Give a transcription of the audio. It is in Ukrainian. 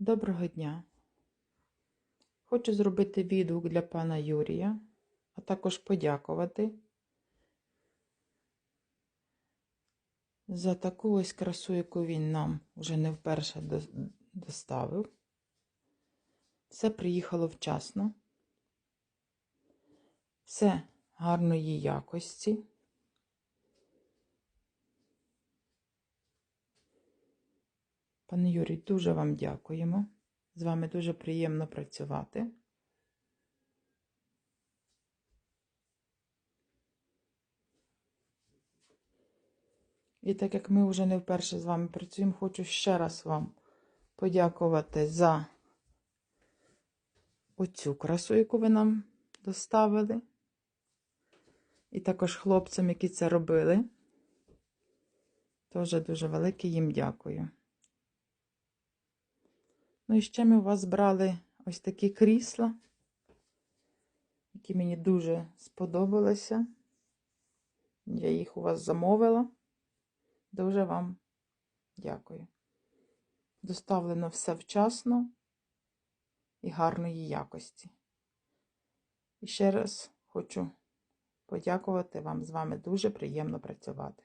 Доброго дня! Хочу зробити відгук для пана Юрія, а також подякувати за таку ось красу, яку він нам вже не вперше доставив. Все приїхало вчасно. Все гарної якості. Пане Юрій, дуже вам дякуємо. З вами дуже приємно працювати. І так як ми вже не вперше з вами працюємо, хочу ще раз вам подякувати за оцю красу, яку ви нам доставили. І також хлопцям, які це робили. Теж дуже велике їм дякую. Ну і ще ми у вас брали ось такі крісла, які мені дуже сподобалися. Я їх у вас замовила. Дуже вам дякую. Доставлено все вчасно і гарної якості. І ще раз хочу подякувати вам. З вами дуже приємно працювати.